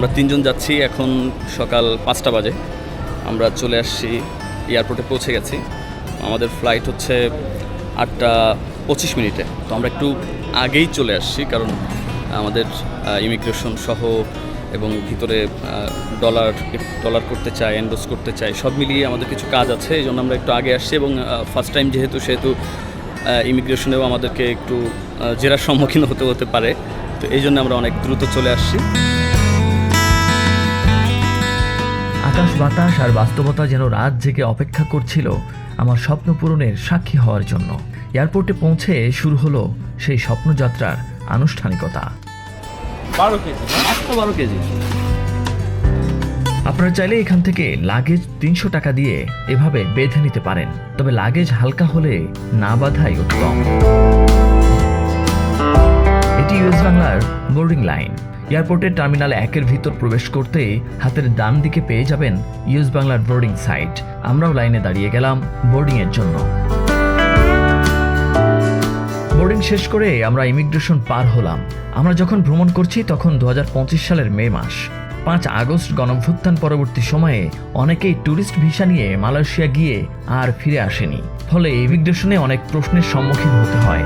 আমরা তিনজন যাচ্ছি, এখন সকাল পাঁচটা বাজে। আমরা চলে আসছি, এয়ারপোর্টে পৌঁছে গেছি। আমাদের ফ্লাইট হচ্ছে আটটা পঁচিশ মিনিটে। তো আমরা একটু আগেই চলে আসছি, কারণ আমাদের ইমিগ্রেশন সহ এবং ভিতরে ডলার ডলার করতে চাই এন্ডোজ করতে চাই সব মিলিয়ে আমাদের কিছু কাজ আছে, এই জন্য আমরা একটু আগে আসছি এবং ফার্স্ট টাইম যেহেতু, সেহেতু ইমিগ্রেশনেও আমাদেরকে একটু জেরার সম্মুখীন হতে হতে পারে। তো এই জন্য আমরা অনেক দ্রুত চলে আসছি। আকাশ বাতাস আর বাস্তবতা যেন রাত জেগে অপেক্ষা করছিল আমার স্বপ্ন পূরণের সাক্ষী হওয়ার জন্য। এয়ারপোর্টে পৌঁছে শুরু হলো সেই স্বপ্নযাত্রার আনুষ্ঠানিকতা। বারো কেজি মাত্র বারো কেজি। আপনারা চাইলে এখান থেকে লাগেজ তিনশো টাকা দিয়ে এভাবে বেঁধে নিতে পারেন। তবে লাগেজ হালকা হলে না বাধাই উত্তম। বোর্ডিং লাইন এয়ারপোর্টের টার্মিনাল একের ভিতর প্রবেশ করতেই হাতের ডান দিকে পেয়ে যাবেন ইউএস বাংলার বোর্ডিং সাইট আমরাও লাইনে দাঁড়িয়ে গেলাম বোর্ডিং এর জন্য। বোর্ডিং শেষ করে আমরা ইমিগ্রেশন পার হলাম। আমরা যখন ভ্রমণ করছি তখন দু হাজার পঁচিশ সালের মে মাস। পাঁচ আগস্ট গণভ্যুত্থান পরবর্তী সময়ে অনেকেই ট্যুরিস্ট ভিসা নিয়ে মালয়েশিয়া গিয়ে আর ফিরে আসেনি। ফলে ইমিগ্রেশনে অনেক প্রশ্নের সম্মুখীন হতে হয়।